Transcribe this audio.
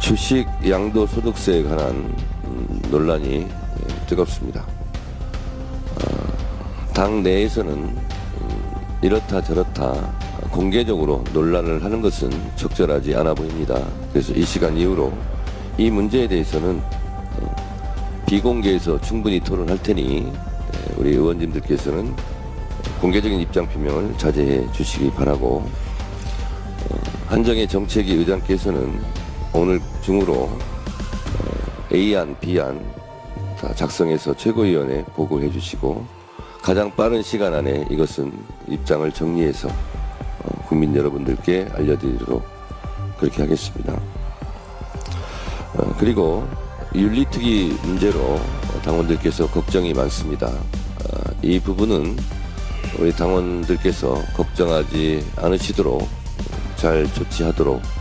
주식 양도 소득세에 관한 음, 논란이 예, 뜨겁습니다. 어, 당 내에서는 음, 이렇다 저렇다 공개적으로 논란을 하는 것은 적절하지 않아 보입니다. 그래서 이 시간 이후로 이 문제에 대해서는 어, 비공개에서 충분히 토론할 테니 예, 우리 의원님들께서는 공개적인 입장 표명을 자제해 주시기 바라고 한정의 정책위 의장께서는 오늘 중으로 어, A안, B안 다 작성해서 최고위원회 보고해 주시고 가장 빠른 시간 안에 이것은 입장을 정리해서 어, 국민 여러분들께 알려드리도록 그렇게 하겠습니다. 어, 그리고 윤리특위 문제로 당원들께서 걱정이 많습니다. 어, 이 부분은 우리 당원들께서 걱정하지 않으시도록 잘 조치하도록